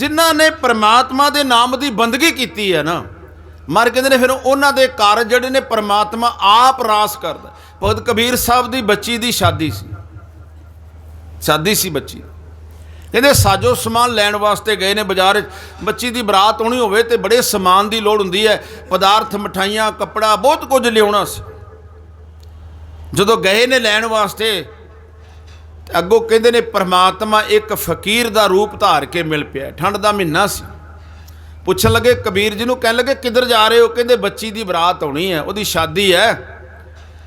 ਜਿਨ੍ਹਾਂ ਨੇ ਪ੍ਰਮਾਤਮਾ ਦੇ ਨਾਮ ਦੀ ਬੰਦਗੀ ਕੀਤੀ ਹੈ ਨਾ, ਮਰ ਕਹਿੰਦੇ ਨੇ, ਫਿਰ ਉਹਨਾਂ ਦੇ ਕਾਰਜ ਜਿਹੜੇ ਨੇ ਪ੍ਰਮਾਤਮਾ ਆਪ ਰਾਸ ਕਰਦਾ। ਭਗਤ ਕਬੀਰ ਸਾਹਿਬ ਦੀ ਬੱਚੀ ਦੀ ਸ਼ਾਦੀ ਸੀ। ਸ਼ਾਦੀ ਸੀ ਬੱਚੀ ਕਹਿੰਦੇ ਸਾਜੋ ਸਮਾਨ ਲੈਣ ਵਾਸਤੇ ਗਏ ਨੇ ਬਾਜ਼ਾਰ 'ਚ ਬੱਚੀ ਦੀ ਬਰਾਤ ਆਉਣੀ ਹੋਵੇ ਤੇ ਬੜੇ ਸਮਾਨ ਦੀ ਲੋੜ ਹੁੰਦੀ ਹੈ। ਪਦਾਰਥ, ਮਠਾਈਆਂ, ਕੱਪੜਾ, ਬਹੁਤ ਕੁਝ ਲਿਆਉਣਾ ਸੀ। ਜਦੋਂ ਗਏ ਨੇ ਲੈਣ ਵਾਸਤੇ ਅੱਗੋਂ ਕਹਿੰਦੇ ਨੇ ਪ੍ਰਮਾਤਮਾ ਇੱਕ ਫਕੀਰ ਦਾ ਰੂਪ ਧਾਰ ਕੇ ਮਿਲ ਪਿਆ ਠੰਡ ਦਾ ਮਹੀਨਾ ਸੀ। ਪੁੱਛਣ ਲੱਗੇ, ਕਬੀਰ ਜੀ ਨੂੰ ਕਹਿਣ ਲੱਗੇ, ਕਿੱਧਰ ਜਾ ਰਹੇ ਹੋ? ਕਹਿੰਦੇ, ਬੱਚੀ ਦੀ ਬਰਾਤ ਆਉਣੀ ਹੈ, ਉਹਦੀ ਸ਼ਾਦੀ ਹੈ।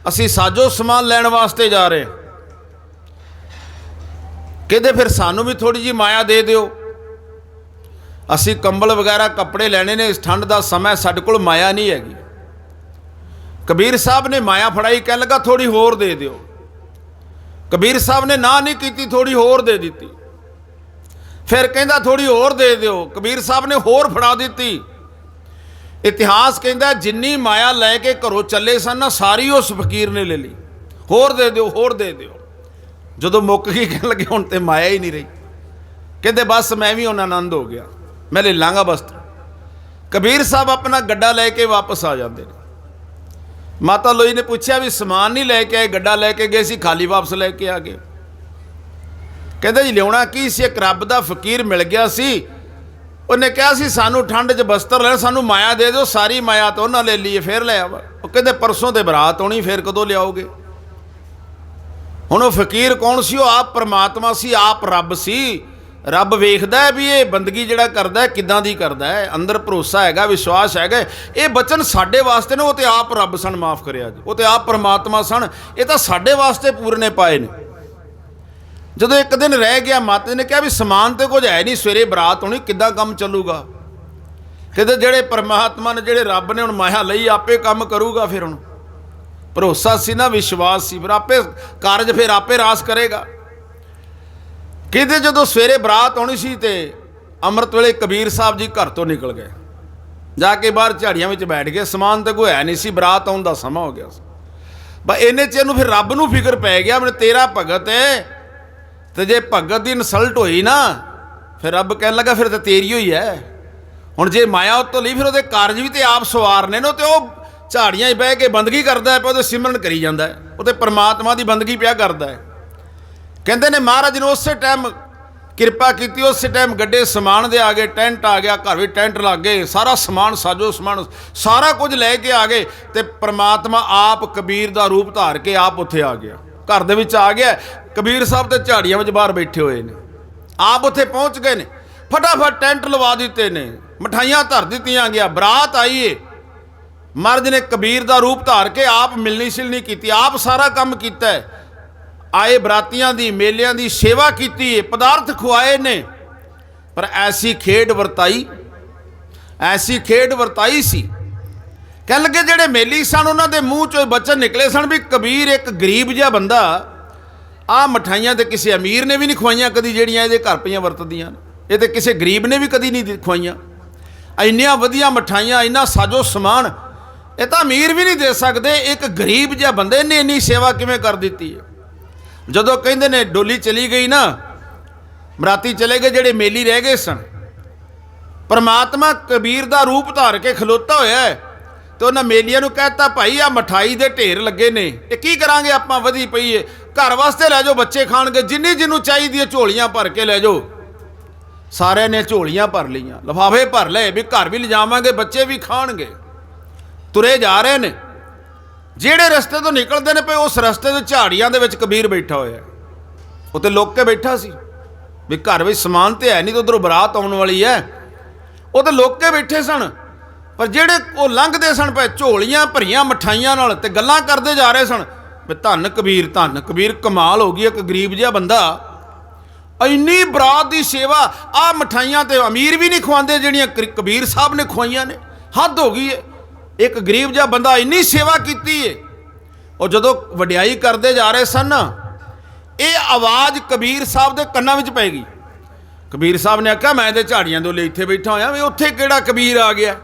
ਅਸੀਂ ਸਾਜੋ ਸਮਾਨ ਲੈਣ ਵਾਸਤੇ ਜਾ ਰਹੇ ਕਹਿੰਦੇ, ਫਿਰ ਸਾਨੂੰ ਵੀ ਥੋੜੀ ਜੀ ਮਾਇਆ ਦੇ ਦਿਓ। ਅਸੀਂ ਕੰਬਲ ਵਗੈਰਾ, ਕੱਪੜੇ ਲੈਣੇ ਨੇ, ਇਸ ਠੰਡ ਦਾ ਸਮਾਂ ਸਾਡੇ ਕੋਲ ਮਾਇਆ ਨਹੀਂ ਹੈਗੀ। ਕਬੀਰ ਸਾਹਿਬ ਨੇ ਮਾਇਆ ਫੜਾਈ, ਕਹਿਣ ਲੱਗਾ ਥੋੜੀ ਹੋਰ ਦੇ ਦਿਓ। ਕਬੀਰ ਸਾਹਿਬ ਨੇ ਨਾ ਨਹੀਂ ਕੀਤੀ ਥੋੜੀ ਹੋਰ ਦੇ ਦਿੱਤੀ। ਫਿਰ ਕਹਿੰਦਾ ਥੋੜੀ ਹੋਰ ਦੇ ਦਿਓ। ਕਬੀਰ ਸਾਹਿਬ ਨੇ ਹੋਰ ਫੜਾ ਦਿੱਤੀ। ਇਤਿਹਾਸ ਕਹਿੰਦਾ, ਜਿੰਨੀ ਮਾਇਆ ਲੈ ਕੇ ਘਰੋਂ ਚੱਲੇ ਸਨ ਨਾ, ਸਾਰੀ ਉਸ ਫਕੀਰ ਨੇ ਲੈ ਲਈ। ਹੋਰ ਦੇ ਦਿਓ, ਹੋਰ ਦੇ ਦਿਓ। ਜਦੋਂ ਮੁੱਕ ਗਈ, ਕਹਿਣ ਲੱਗੇ, ਹੁਣ ਤੇ ਮਾਇਆ ਹੀ ਨਹੀਂ ਰਹੀ। ਕਹਿੰਦੇ, ਬਸ ਮੈਂ ਵੀ ਉਹਨਾਂ ਆਨੰਦ ਹੋ ਗਿਆ। ਮੈਂ ਲੈ ਲਾਂਗਾ ਬਸ ਕਬੀਰ ਸਾਹਿਬ ਆਪਣਾ ਗੱਡਾ ਲੈ ਕੇ ਵਾਪਸ ਆ ਜਾਂਦੇ ਨੇ। ਮਾਤਾ ਲੋਈ ਨੇ ਪੁੱਛਿਆ ਵੀ ਸਮਾਨ ਨਹੀਂ ਲੈ ਕੇ ਆਏ, ਗੱਡਾ ਲੈ ਕੇ ਗਏ ਸੀ, ਖਾਲੀ ਵਾਪਸ ਲੈ ਕੇ ਆ ਗਏ। ਕਹਿੰਦੇ ਜੀ, ਲਿਆਉਣਾ ਕੀ ਸੀ? ਇੱਕ ਰੱਬ ਦਾ ਫਕੀਰ ਮਿਲ ਗਿਆ ਸੀ। ਉਹਨੇ ਕਿਹਾ ਸੀ, ਸਾਨੂੰ ਠੰਡ 'ਚ ਬਸਤਰ ਲੈ ਸਾਨੂੰ ਮਾਇਆ ਦੇ ਦਿਓ, ਸਾਰੀ ਮਾਇਆ ਤਾਂ ਉਹਨਾਂ ਲੈ ਲਈਏ ਫੇਰ ਲੈ ਆਵਾ। ਉਹ ਕਹਿੰਦੇ, ਪਰਸੋਂ ਤੇ ਬਰਾਤ ਆਉਣੀ, ਫੇਰ ਕਦੋਂ ਲਿਆਓਗੇ? ਹੁਣ ਉਹ ਫਕੀਰ ਕੌਣ ਸੀ? ਉਹ ਆਪ ਪਰਮਾਤਮਾ ਸੀ, ਆਪ ਰੱਬ ਸੀ। ਰੱਬ ਵੇਖਦਾ ਹੈ ਵੀ ਇਹ ਬੰਦਗੀ ਜਿਹੜਾ ਕਰਦਾ ਹੈ, ਕਿੱਦਾਂ ਦੀ ਕਰਦਾ ਹੈ, ਅੰਦਰ ਭਰੋਸਾ ਹੈਗਾ, ਵਿਸ਼ਵਾਸ ਹੈਗਾ ਇਹ ਬਚਨ ਸਾਡੇ ਵਾਸਤੇ ਨੇ, ਉਹ ਤੇ ਆਪ ਰੱਬ ਸਨ ਮਾਫ ਕਰਿਆ ਜੀ ਉਹ ਤੇ ਆਪ ਪਰਮਾਤਮਾ ਸਨ ਇਹ ਤਾਂ ਸਾਡੇ ਵਾਸਤੇ ਪੂਰਨੇ ਪਾਏ ਨੇ। ਜਦੋਂ ਇੱਕ ਦਿਨ ਰਹਿ ਗਿਆ, ਮਾਤਾ ਨੇ ਕਿਹਾ ਵੀ ਸਮਾਨ ਤੇ ਕੁਝ ਹੈ ਨਹੀਂ, ਸਵੇਰੇ ਬਰਾਤ ਹੋਣੀ, ਕਿੱਦਾਂ ਕੰਮ ਚੱਲੂਗਾ? ਕਿਤੇ ਜਿਹੜੇ ਪਰਮਾਤਮਾ ਨੇ, ਜਿਹੜੇ ਰੱਬ ਨੇ, ਹੁਣ ਮਾਇਆ ਲਈ, ਆਪੇ ਕੰਮ ਕਰੂਗਾ ਫਿਰ ਹੁਣ। ਭਰੋਸਾ ਸੀ ਨਾ, ਵਿਸ਼ਵਾਸ ਸੀ, ਫਿਰ ਆਪੇ ਕਾਰਜ ਫਿਰ ਆਪੇ ਰਾਸ ਕਰੇਗਾ। ਕਿਤੇ ਜਦੋਂ ਸਵੇਰੇ ਬਰਾਤ ਆਉਣੀ ਸੀ ਤੇ ਅੰਮ੍ਰਿਤ ਵੇਲੇ ਕਬੀਰ ਸਾਹਿਬ ਜੀ ਘਰ ਤੋਂ ਨਿਕਲ ਗਏ। ਜਾ ਕੇ ਬਾਹਰ ਝਾੜੀਆਂ ਵਿੱਚ ਬੈਠ ਗਏ, ਸਮਾਨ ਤਾਂ ਕੋਈ ਹੈ ਨਹੀਂ ਸੀ, ਬਰਾਤ ਆਉਣ ਦਾ ਸਮਾਂ ਹੋ ਗਿਆ ਸੀ। ਬਸ ਇਹਨੇ ਚ ਇਹਨੂੰ ਫਿਰ ਰੱਬ ਨੂੰ ਫਿਕਰ ਪੈ ਗਿਆ ਮੈਨੂੰ ਤੇਰਾ ਭਗਤ ਹੈ ਤੇ ਜੇ ਭਗਤ ਦੀ ਇਨਸਲਟ ਹੋਈ ਨਾ, ਫਿਰ ਰੱਬ ਕਹਿਣ ਲੱਗਾ ਫਿਰ ਤਾਂ ਤੇਰੀ ਹੋਈ ਹੈ। ਹੁਣ ਜੇ ਮਾਇਆ ਉਤੋਂ ਲਈ, ਫਿਰ ਉਹਦੇ ਕਾਰਜ ਵੀ ਤੇ ਆਪ ਸਵਾਰ ਨੇ, ਤੇ ਉਹ ਝਾੜੀਆਂ 'ਚ ਬਹਿ ਕੇ ਬੰਦਗੀ ਕਰਦਾ ਹੈ, ਪਰ ਉਹਦੇ ਸਿਮਰਨ ਕਰੀ ਜਾਂਦਾ ਹੈ। ਉਹ ਤੇ ਪਰਮਾਤਮਾ ਦੀ ਬੰਦਗੀ ਪਿਆ ਕਰਦਾ ਹੈ। ਕਹਿੰਦੇ ਨੇ, ਮਹਾਰਾਜ ਨੇ ਉਸੇ ਟਾਈਮ ਕਿਰਪਾ ਕੀਤੀ, ਉਸੇ ਟਾਈਮ ਗੱਡੇ ਸਮਾਨ ਦੇ ਆ ਗਏ, ਟੈਂਟ ਆ ਗਿਆ, ਘਰ ਵਿੱਚ ਟੈਂਟ ਲੱਗ ਗਏ, ਸਾਰਾ ਸਮਾਨ ਸਾਜੋ ਸਮਾਨ, ਸਾਰਾ ਕੁਝ ਲੈ ਕੇ ਆ ਗਏ ਤੇ ਪ੍ਰਮਾਤਮਾ ਆਪ ਕਬੀਰ ਦਾ ਰੂਪ ਧਾਰ ਕੇ ਆਪ ਉੱਥੇ ਆ ਗਿਆ। ਘਰ ਦੇ ਵਿੱਚ ਆ ਗਿਆ, ਕਬੀਰ ਸਾਹਿਬ ਤੇ ਝਾੜੀਆਂ ਵਿੱਚ ਬਾਹਰ ਬੈਠੇ ਹੋਏ ਨੇ। ਆਪ ਉੱਥੇ ਪਹੁੰਚ ਗਏ ਨੇ, ਫਟਾਫਟ ਟੈਂਟ ਲਵਾ ਦਿੱਤੇ ਨੇ, ਮਠਾਈਆਂ ਧਰ ਦਿੱਤੀਆਂ ਗਿਆ, ਬਰਾਤ ਆਈ ਏ। ਮਰਦ ਨੇ ਕਬੀਰ ਦਾ ਰੂਪ ਧਾਰ ਕੇ ਆਪ ਮਿਲਣੀ ਸਿਲਣੀ ਕੀਤੀ, ਆਪ ਸਾਰਾ ਕੰਮ ਕੀਤਾ ਹੈ। ਆਏ ਬਰਾਤੀਆਂ ਦੀ, ਮੇਲਿਆਂ ਦੀ ਸੇਵਾ ਕੀਤੀ ਏ ਪਦਾਰਥ ਖੁਆਏ ਨੇ। ਪਰ ਐਸੀ ਖੇਡ ਵਰਤਾਈ, ਐਸੀ ਖੇਡ ਵਰਤਾਈ ਸੀ। ਕਹਿਣ ਲੱਗੇ ਜਿਹੜੇ ਮੇਲੀ ਸਨ, ਉਹਨਾਂ ਦੇ ਮੂੰਹ ਚੋਂ ਬਚਨ ਨਿਕਲੇ ਸਨ ਵੀ ਕਬੀਰ ਇੱਕ ਗਰੀਬ ਜਿਹਾ ਬੰਦਾ, ਆ ਮਠਾਈਆਂ ਤੇ ਕਿਸੇ ਅਮੀਰ ਨੇ ਵੀ ਨਹੀਂ ਖਵਾਈਆਂ, ਕਦੀ ਜਿਹੜੀਆਂ ਇਹਦੇ ਘਰ ਪਈਆਂ ਵਰਤਦੀਆਂ ਇਹ ਤੇ ਕਿਸੇ ਗਰੀਬ ਨੇ ਵੀ ਕਦੀ ਨਹੀਂ ਖਵਾਈਆਂ। ਇੰਨੀਆਂ ਵਧੀਆ ਮਠਾਈਆਂ, ਇੰਨਾ ਸਾਜੋ ਸਮਾਨ, ਇਹ ਤਾਂ ਅਮੀਰ ਵੀ ਨਹੀਂ ਦੇ ਸਕਦੇ, ਇੱਕ ਗਰੀਬ ਜਿਹਾ ਬੰਦੇ ਨੇ ਇੰਨੀ ਸੇਵਾ ਕਿਵੇਂ ਕਰ ਦਿੱਤੀ ਹੈ? ਜਦੋਂ ਕਹਿੰਦੇ ਨੇ ਡੋਲੀ ਚਲੀ ਗਈ ਨਾ, ਮਰਾਤੀ ਚਲੇ ਗਏ ਜਿਹੜੇ ਮੇਲੀ ਰਹਿ ਗਏ ਸਨ। ਪਰਮਾਤਮਾ ਕਬੀਰ ਦਾ ਰੂਪ ਧਾਰ ਕੇ ਖਲੋਤਾ ਹੋਇਆ ਹੈ ਤੇ ਉਹਨਾਂ ਮੇਲੀਆਂ ਨੂੰ ਕਹਿਤਾ, ਭਾਈ ਆ ਮਠਾਈ ਦੇ ਢੇਰ ਲੱਗੇ ਨੇ। ਇਹ ਕੀ ਕਰਾਂਗੇ ਆਪਾਂ? ਵਧੀ ਪਈਏ ਘਰ ਵਾਸਤੇ ਲੈ ਜਾਓ, ਬੱਚੇ ਖਾਣਗੇ। ਜਿੰਨੀ ਜਿਹਨੂੰ ਚਾਹੀਦੀ ਹੈ ਝੋਲੀਆਂ ਭਰ ਕੇ ਲੈ ਜਾਓ। ਸਾਰਿਆਂ ਨੇ ਝੋਲੀਆਂ ਭਰ ਲਈਆਂ। ਲਫਾਫੇ ਭਰ ਲਏ ਵੀ ਘਰ ਵੀ ਲਿਜਾਵਾਂਗੇ, ਬੱਚੇ ਵੀ ਖਾਣਗੇ। ਤੁਰੇ ਜਾ ਰਹੇ ਨੇ। ਜਿਹੜੇ ਰਸਤੇ ਤੋਂ ਨਿਕਲਦੇ ਨੇ ਪਏ, ਉਸ ਰਸਤੇ ਦੇ ਝਾੜੀਆਂ ਦੇ ਵਿੱਚ ਕਬੀਰ ਬੈਠਾ ਹੋਇਆ ਹੈ। ਉੱਤੇ ਲੁੱਕ ਕੇ ਬੈਠਾ ਸੀ ਵੀ ਘਰ ਵਿੱਚ ਸਮਾਨ ਤੇ ਹੈ ਨਹੀਂ ਤੇ ਉਧਰੋਂ ਬਰਾਤ ਆਉਣ ਵਾਲੀ ਹੈ। ਉਹ ਤੇ ਲੋਕ ਕੇ ਬੈਠੇ ਸਨ, ਪਰ ਜਿਹੜੇ ਉਹ ਲੰਘਦੇ ਸਨ ਪਏ, ਝੋਲੀਆਂ ਭਰੀਆਂ ਮਠਾਈਆਂ ਨਾਲ ਤੇ ਗੱਲਾਂ ਕਰਦੇ ਜਾ ਰਹੇ ਸਨ ਵੀ ਧੰਨ ਕਬੀਰ ਧੰਨ ਕਬੀਰ, ਕਮਾਲ ਹੋ ਗਈ, ਇੱਕ ਗਰੀਬ ਜਿਹਾ ਬੰਦਾ। ਇੰਨੀ ਬਰਾਤ ਦੀ ਸੇਵਾ ਆ ਮਠਾਈਆਂ ਤੇ ਅਮੀਰ ਵੀ ਨਹੀਂ ਖਵਾਉਂਦੇ ਜਿਹੜੀਆਂ ਕਬੀਰ ਸਾਹਿਬ ਨੇ ਖਵਾਈਆਂ ਨੇ। ਹੱਦ ਹੋ ਗਈ ਹੈ ਇੱਕ ਗਰੀਬ ਜਿਹਾ ਬੰਦਾ ਇੰਨੀ ਸੇਵਾ ਕੀਤੀ ਏ, ਉਹ ਜਦੋਂ ਵਡਿਆਈ ਕਰਦੇ ਜਾ ਰਹੇ ਸਨ, ਇਹ ਆਵਾਜ਼ ਕਬੀਰ ਸਾਹਿਬ ਦੇ ਕੰਨਾਂ ਵਿੱਚ ਪੈ ਗਈ। ਕਬੀਰ ਸਾਹਿਬ ਨੇ ਆਖਿਆ, ਮੈਂ ਤੇ ਝਾੜੀਆਂ ਦੇ ਲਈ ਇੱਥੇ ਬੈਠਾ ਹੋਇਆ, ਵੀ ਉੱਥੇ ਕਿਹੜਾ ਕਬੀਰ ਆ ਗਿਆ?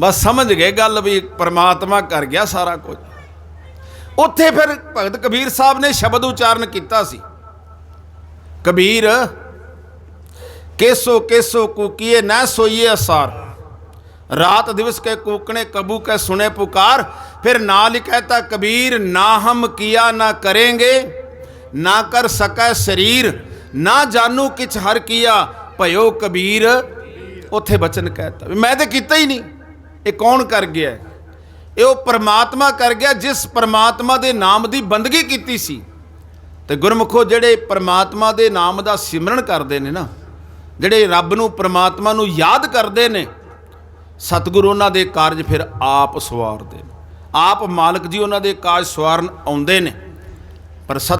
ਬਸ ਸਮਝ ਗਏ ਗੱਲ ਵੀ ਪਰਮਾਤਮਾ ਕਰ ਗਿਆ ਸਾਰਾ ਕੁਝ। ਉੱਥੇ ਫਿਰ ਭਗਤ ਕਬੀਰ ਸਾਹਿਬ ਨੇ ਸ਼ਬਦ ਉਚਾਰਨ ਕੀਤਾ ਸੀ। ਕਬੀਰ, ਕੇਸੋ ਕੇਸੋ ਕੂਕੀਏ, ਨਾ ਸੋਈਏ ਅਸਾਰ। ਰਾਤ ਦਿਵਸ ਕੇ ਕੂਕਣੇ ਕਬੂ ਕੇ ਸੁਨੇ ਪੁਕਾਰ, ਫਿਰ ਨਾਲ ਹੀ ਕਹਤਾ, ਕਬੀਰ, ਨਾ ਹਮ ਕੀਆ ਨਾ ਕरेंगे ਨਾ ਕਰ ਸਕੈ ਸਰੀਰ, ਨਾ ਜਾਨੂ ਕਿਛ ਹਰ ਕੀਆ, ਭਇਓ ਕਬੀਰ। ਉਥੇ ਬਚਨ ਕਹਿਤਾ ਵੀ ਮੈਂ ਤੇ ਕੀਤਾ ਹੀ ਨਹੀਂ। ਇਹ ਕੌਣ ਕਰ ਗਿਆ ਇਹ ਉਹ ਪਰਮਾਤਮਾ ਕਰ ਗਿਆ ਜਿਸ ਪਰਮਾਤਮਾ ਦੇ ਨਾਮ ਦੀ ਬੰਦਗੀ ਕੀਤੀ ਸੀ। ਤੇ ਗੁਰਮੁਖੋ ਜਿਹੜੇ ਪਰਮਾਤਮਾ ਦੇ ਨਾਮ ਦਾ ਸਿਮਰਨ ਕਰਦੇ ਨੇ ਨਾ, ਜਿਹੜੇ ਰੱਬ ਨੂੰ, ਪਰਮਾਤਮਾ ਨੂੰ ਯਾਦ ਕਰਦੇ ਨੇ ਸਤਿਗੁਰੂ ਉਹਨਾਂ ਦੇ ਕਾਰਜ ਫਿਰ ਆਪ ਸਵਾਰਦੇ ਨੇ। ਆਪ ਮਾਲਕ ਜੀ ਉਹਨਾਂ ਦੇ ਕਾਰਜ ਸਵਾਰਨ ਆਉਂਦੇ ਨੇ। ਪਰ ਸਤ